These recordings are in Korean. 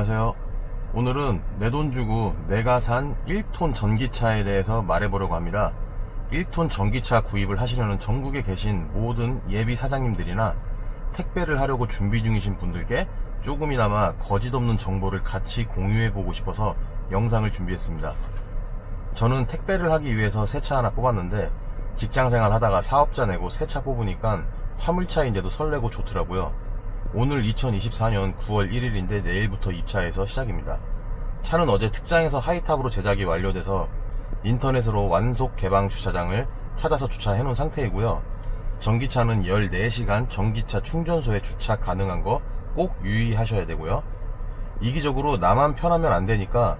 안녕하세요. 오늘은 내 돈 주고 내가 산 1톤 전기차에 대해서 말해보려고 합니다. 1톤 전기차 구입을 하시려는 전국에 계신 모든 예비 사장님들이나 택배를 하려고 준비 중이신 분들께 조금이나마 거짓 없는 정보를 같이 공유해보고 싶어서 영상을 준비했습니다. 저는 택배를 하기 위해서 새 차 하나 뽑았는데 직장생활 하다가 사업자 내고 새 차 뽑으니까 화물차인데도 설레고 좋더라고요. 오늘 2024년 9월 1일인데 내일부터 입차해서 시작입니다. 차는 어제 특장에서 하이탑으로 제작이 완료돼서 인터넷으로 완속 개방 주차장을 찾아서 주차해 놓은 상태이고요. 전기차는 14시간 전기차 충전소에 주차 가능한 거 꼭 유의하셔야 되고요. 이기적으로 나만 편하면 안 되니까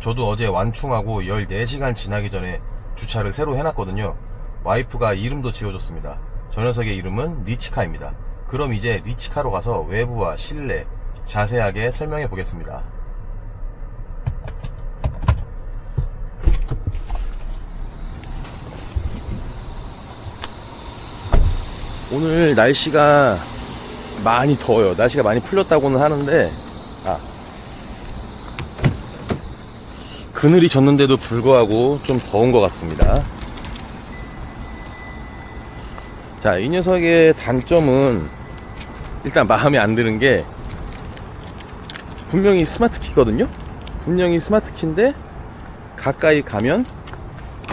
저도 어제 완충하고 14시간 지나기 전에 주차를 새로 해놨거든요. 와이프가 이름도 지어줬습니다. 저 녀석의 이름은 리치카입니다. 그럼 이제 리치카로 가서 외부와 실내 자세하게 설명해 보겠습니다. 오늘 날씨가 많이 더워요. 날씨가 많이 풀렸다고는 하는데, 아, 그늘이 졌는데도 불구하고 좀 더운 것 같습니다. 자, 이 녀석의 단점은 일단 마음에 안 드는 게 분명히 스마트 키거든요? 분명히 스마트 키인데 가까이 가면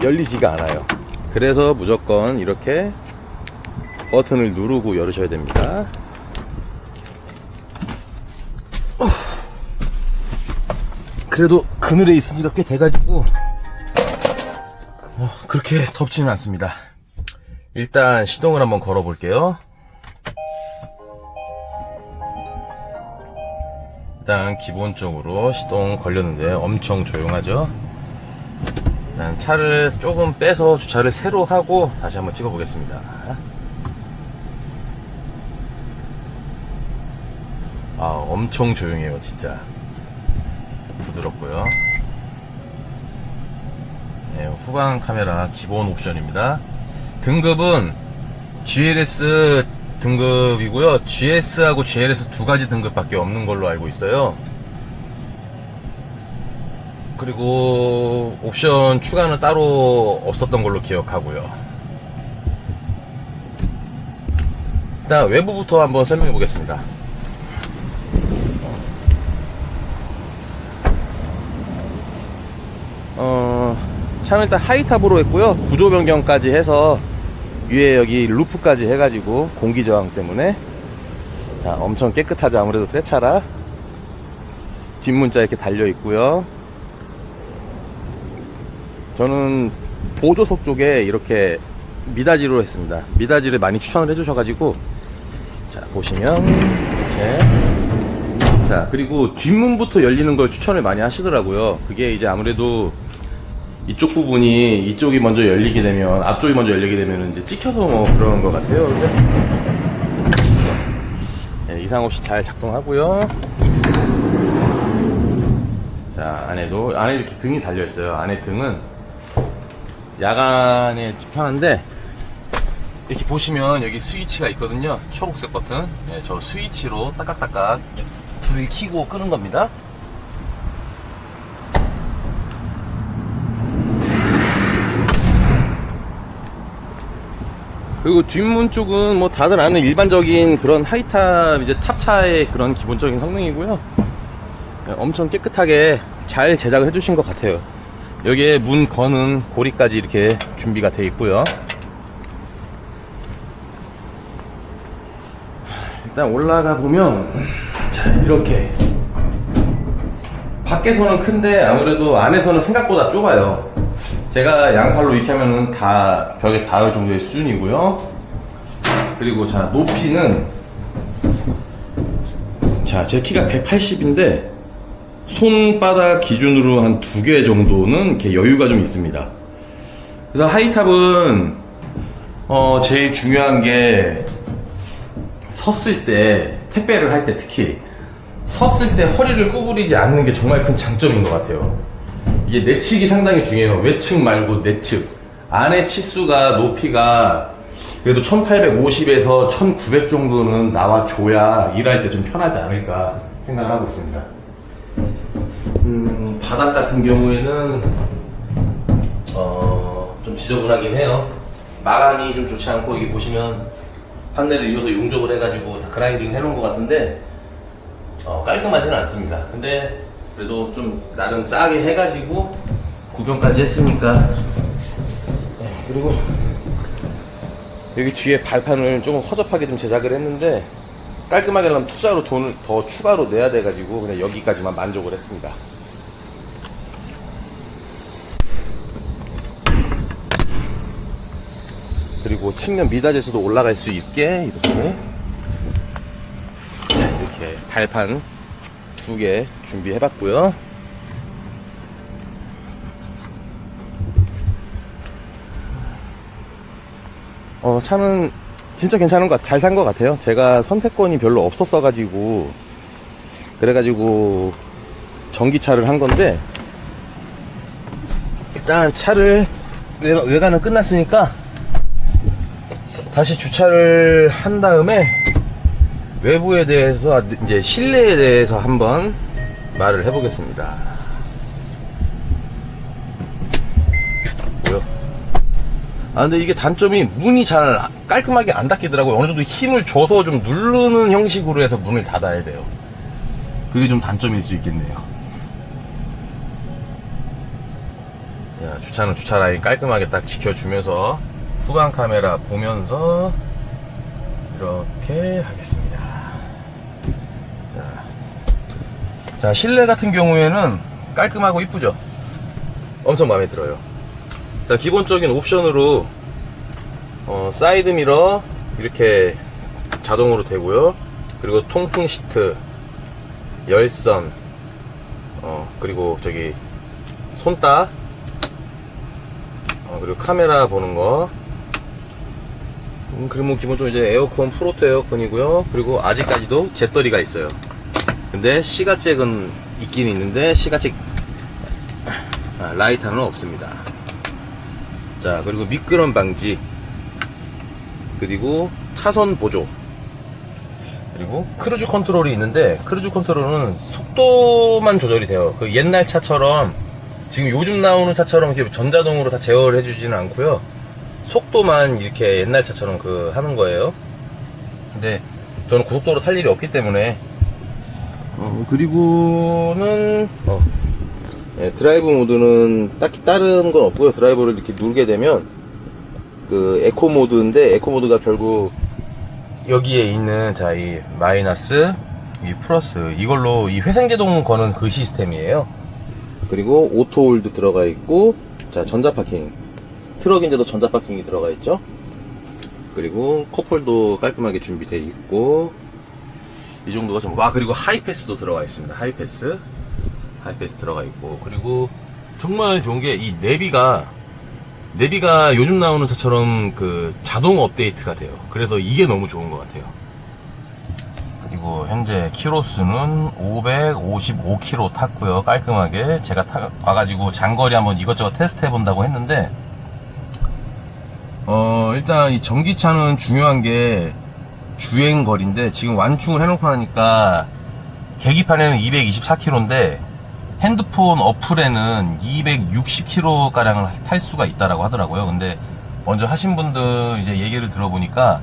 열리지가 않아요. 그래서 무조건 이렇게 버튼을 누르고 열으셔야 됩니다. 어. 그래도 그늘에 있으니까 꽤 돼가지고 어, 그렇게 덥지는 않습니다. 일단 시동을 한번 걸어 볼게요. 일단 기본적으로 시동 걸렸는데 엄청 조용하죠. 일단 차를 조금 빼서 주차를 새로 하고 다시 한번 찍어 보겠습니다. 아 엄청 조용해요 진짜 부드럽고요. 네, 후방 카메라 기본 옵션입니다. 등급은 GLS 등급이고요. GS하고 GLS 두 가지 등급밖에 없는 걸로 알고 있어요. 그리고 옵션 추가는 따로 없었던 걸로 기억하고요. 일단 외부부터 한번 설명해 보겠습니다. 어, 차는 일단 하이탑으로 했고요. 구조 변경까지 해서 위에 여기 루프까지 해가지고 공기 저항 때문에 자, 엄청 깨끗하죠. 아무래도 새 차라 뒷문자 이렇게 달려 있고요. 저는 보조석 쪽에 이렇게 미다지로 했습니다. 미다지를 많이 추천을 해주셔가지고 자 보시면 이렇게 자 그리고 뒷문부터 열리는 걸 추천을 많이 하시더라고요. 그게 이제 아무래도 이쪽 부분이 이쪽이 먼저 열리게 되면 앞쪽이 먼저 열리게 되면 이제 찍혀서 뭐 그런 것 같아요. 네, 이상 없이 잘 작동하고요. 자 안에도 안에 이렇게 등이 달려 있어요. 안에 등은 야간에 편한데 이렇게 보시면 여기 스위치가 있거든요. 초록색 버튼. 네, 저 스위치로 따깍따깍 불을 켜고 끄는 겁니다. 그리고 뒷문 쪽은 뭐 다들 아는 일반적인 그런 하이탑 이제 탑차의 그런 기본적인 성능이고요. 네, 엄청 깨끗하게 잘 제작을 해주신 것 같아요. 여기에 문 거는 고리까지 이렇게 준비가 되어 있고요. 일단 올라가 보면 자, 이렇게 밖에서는 큰데 아무래도 안에서는 생각보다 좁아요. 제가 양팔로 이렇게 하면은 다 벽에 닿을 정도의 수준이고요. 그리고 자 높이는 자 제 키가 180인데 손바닥 기준으로 한 두 개 정도는 이렇게 여유가 좀 있습니다. 그래서 하이탑은 어 제일 중요한 게 섰을 때 택배를 할 때 특히 섰을 때 허리를 구부리지 않는 게 정말 큰 장점인 것 같아요. 이게 내측이 상당히 중요해요. 외측 말고 내측. 안에 치수가 높이가 그래도 1850에서 1900 정도는 나와줘야 일할 때 좀 편하지 않을까 생각을 하고 있습니다. 바닥 같은 경우에는 어, 좀 지저분하긴 해요. 마감이 좀 좋지 않고 여기 보시면 판넬을 이어서 용접을 해가지고 다 그라인딩 해놓은 것 같은데 어, 깔끔하지는 않습니다. 근데 그래도 좀 나름 싸게 해가지고 구경까지 했으니까 네, 그리고 여기 뒤에 발판을 조금 허접하게 좀 제작을 했는데 깔끔하게 하려면 투자로 돈을 더 추가로 내야 돼가지고 그냥 여기까지만 만족을 했습니다. 그리고 측면 미닫에서도 올라갈 수 있게 이렇게 네, 이렇게 발판 두 개 준비해봤고요. 어, 차는 진짜 괜찮은 것 같아요. 잘 산 것 같아요. 제가 선택권이 별로 없었어가지고, 그래가지고, 전기차를 한 건데, 일단 차를, 외- 외관은 끝났으니까, 다시 주차를 한 다음에, 외부에 대해서, 이제 실내에 대해서 한번 말을 해보겠습니다. 뭐요? 아 근데 이게 단점이 문이 잘 깔끔하게 안 닫히더라고요 어느 정도 힘을 줘서 좀 누르는 형식으로 해서 문을 닫아야 돼요 그게 좀 단점일 수 있겠네요 야, 주차는 주차 라인 깔끔하게 딱 지켜주면서 후방 카메라 보면서 이렇게 하겠습니다 자, 자 실내 같은 경우에는 깔끔하고 이쁘죠 엄청 마음에 들어요 자, 기본적인 옵션으로 어, 사이드 미러 이렇게 자동으로 되고요. 그리고 통풍 시트, 열선, 어, 그리고 저기 손따, 어, 그리고 카메라 보는 거. 음, 그리고 뭐 기본적으로 이제 에어컨 프로토 에어컨이고요. 그리고 아직까지도 잿더리가 있어요. 근데 시가잭은 있긴 있는데 시가잭 아, 라이터는 없습니다. 자, 그리고 미끄럼 방지. 그리고 차선 보조. 그리고 크루즈 컨트롤이 있는데, 크루즈 컨트롤은 속도만 조절이 돼요. 그 옛날 차처럼, 지금 요즘 나오는 차처럼 이렇게 전자동으로 다 제어를 해주지는 않고요. 속도만 이렇게 옛날 차처럼 그 하는 거예요. 근데 저는 고속도로 탈 일이 없기 때문에, 어, 그리고는, 어, 예, 드라이브 모드는 딱히 다른 건 없고요. 드라이브를 이렇게 누르게 되면 그 에코 모드인데 에코 모드가 결국 여기에 있는 자 이 마이너스 이 플러스 이걸로 이 회생제동 거는 그 시스템이에요. 그리고 오토 홀드 들어가 있고 자 전자 파킹 트럭인데도 전자 파킹이 들어가 있죠. 그리고 컵홀도 깔끔하게 준비되어 있고 이 정도가 좀, 와, 그리고 하이패스도 들어가 있습니다. 하이패스. 하이패스 들어가 있고. 그리고 정말 좋은 게 이 내비가, 내비가 요즘 나오는 차처럼 그 자동 업데이트가 돼요. 그래서 이게 너무 좋은 것 같아요. 그리고 현재 키로수는 555km 탔고요. 깔끔하게. 제가 타, 와가지고 장거리 한번 이것저것 테스트 해본다고 했는데, 어, 일단 이 전기차는 중요한 게 주행 거리인데 지금 완충을 해놓고 나니까 계기판에는 224km인데 핸드폰 어플에는 260km가량을 탈 수가 있다라고 하더라고요. 근데 먼저 하신 분들 이제 얘기를 들어보니까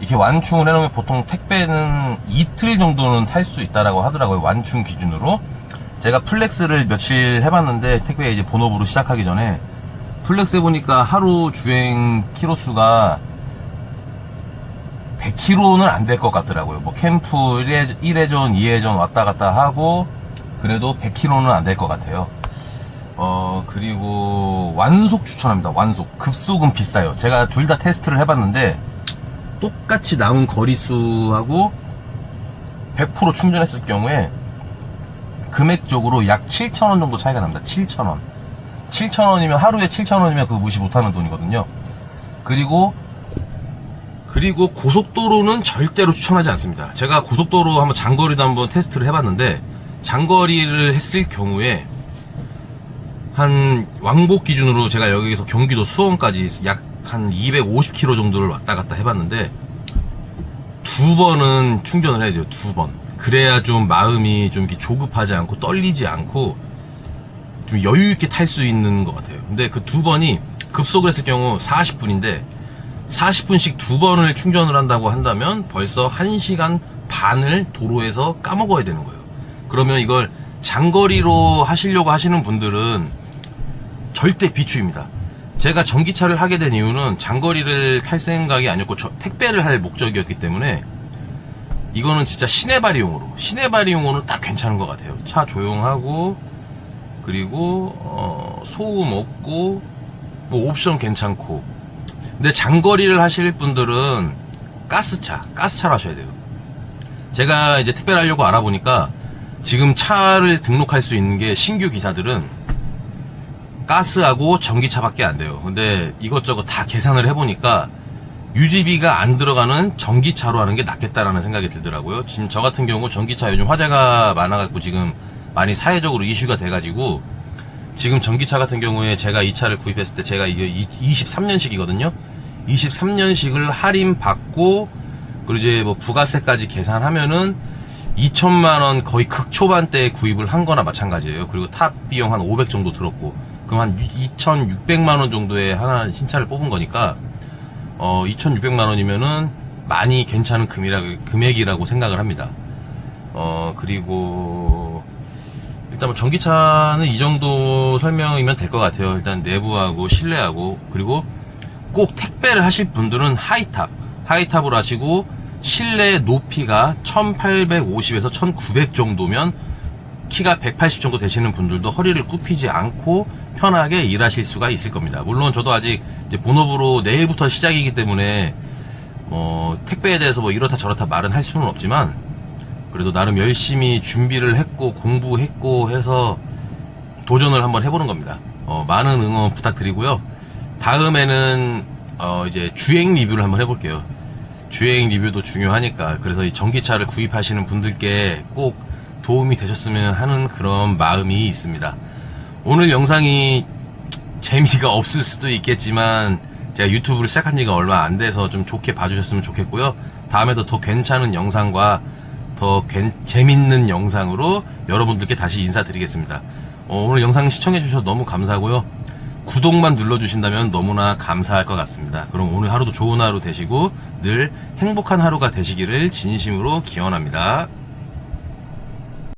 이렇게 완충을 해놓으면 보통 택배는 이틀 정도는 탈 수 있다라고 하더라고요. 완충 기준으로. 제가 플렉스를 며칠 해봤는데 택배 이제 본업으로 시작하기 전에 플렉스 해보니까 하루 주행 키로수가 100km는 안 될 것 같더라고요. 뭐 캠프 1회, 1회전, 2회전 왔다 갔다 하고 그래도 100km는 안 될 것 같아요. 어, 그리고 완속 추천합니다. 완속. 급속은 비싸요. 제가 둘 다 테스트를 해봤는데 똑같이 남은 거리수하고 100% 충전했을 경우에 금액적으로 약 7,000원 정도 차이가 납니다. 7,000원. 7,000원이면 하루에 7,000원이면 그거 무시 못하는 돈이거든요. 그리고 그리고 고속도로는 절대로 추천하지 않습니다. 제가 고속도로 한번 장거리도 한번 테스트를 해봤는데 장거리를 했을 경우에 한 왕복 기준으로 제가 여기에서 경기도 수원까지 약 한 250km 정도를 왔다 갔다 해봤는데 두 번은 충전을 해야 돼요. 두 번. 그래야 좀 마음이 좀 이렇게 조급하지 않고 떨리지 않고 좀 여유 있게 탈 수 있는 것 같아요. 근데 그 두 번이 급속을 했을 경우 40분인데 40분씩 두 번을 충전을 한다고 한다면 벌써 1시간 반을 도로에서 까먹어야 되는 거예요. 그러면 이걸 장거리로 하시려고 하시는 분들은 절대 비추입니다. 제가 전기차를 하게 된 이유는 장거리를 탈 생각이 아니었고 저- 택배를 할 목적이었기 때문에 이거는 진짜 시내 발이용으로 시내 발이용으로는 딱 괜찮은 것 같아요. 차 조용하고 그리고 어, 소음 없고 뭐 옵션 괜찮고 근데 장거리를 하실 분들은 가스차 가스차로 하셔야 돼요. 제가 이제 택배를 하려고 알아보니까 지금 차를 등록할 수 있는 게 신규 기사들은 가스하고 전기차밖에 안 돼요. 근데 이것저것 다 계산을 해보니까 유지비가 안 들어가는 전기차로 하는 게 낫겠다라는 생각이 들더라고요. 지금 저 같은 경우 전기차 요즘 화제가 많아갖고 지금 많이 사회적으로 이슈가 돼가지고 지금 전기차 같은 경우에 제가 이 차를 구입했을 때 제가 이게 23년식이거든요. 23년식을 할인 받고 그리고 이제 뭐 부가세까지 계산하면은 2천만 원 거의 극초반대에 구입을 한 거나 마찬가지예요. 그리고 탑 비용 한 500 정도 들었고 그럼 한 2,600만 원 정도의 하나 신차를 뽑은 거니까 어 2,600만 원이면은 많이 괜찮은 금이라, 금액이라고 생각을 합니다. 어 그리고 일단 뭐 전기차는 이 정도 설명이면 될 것 같아요. 일단 내부하고 실내하고 그리고 꼭 택배를 하실 분들은 하이탑, 하이탑으로 하시고 실내 높이가 1850에서 1900 정도면 키가 180 정도 되시는 분들도 허리를 굽히지 않고 편하게 일하실 수가 있을 겁니다. 물론 저도 아직 본업으로 내일부터 시작이기 때문에 뭐 택배에 대해서 뭐 이렇다 저렇다 말은 할 수는 없지만 그래도 나름 열심히 준비를 했고 공부했고 해서 도전을 한번 해보는 겁니다. 어, 많은 응원 부탁드리고요. 다음에는 어, 이제 주행 리뷰를 한번 해볼게요. 주행 리뷰도 중요하니까 그래서 이 전기차를 구입하시는 분들께 꼭 도움이 되셨으면 하는 그런 마음이 있습니다. 오늘 영상이 재미가 없을 수도 있겠지만 제가 유튜브를 시작한 지가 얼마 안 돼서 좀 좋게 봐주셨으면 좋겠고요. 다음에도 더 괜찮은 영상과 더 괜- 재밌는 영상으로 여러분들께 다시 인사드리겠습니다. 어, 오늘 영상 시청해주셔서 너무 감사하고요. 구독만 눌러주신다면 너무나 감사할 것 같습니다. 그럼 오늘 하루도 좋은 하루 되시고 늘 행복한 하루가 되시기를 진심으로 기원합니다.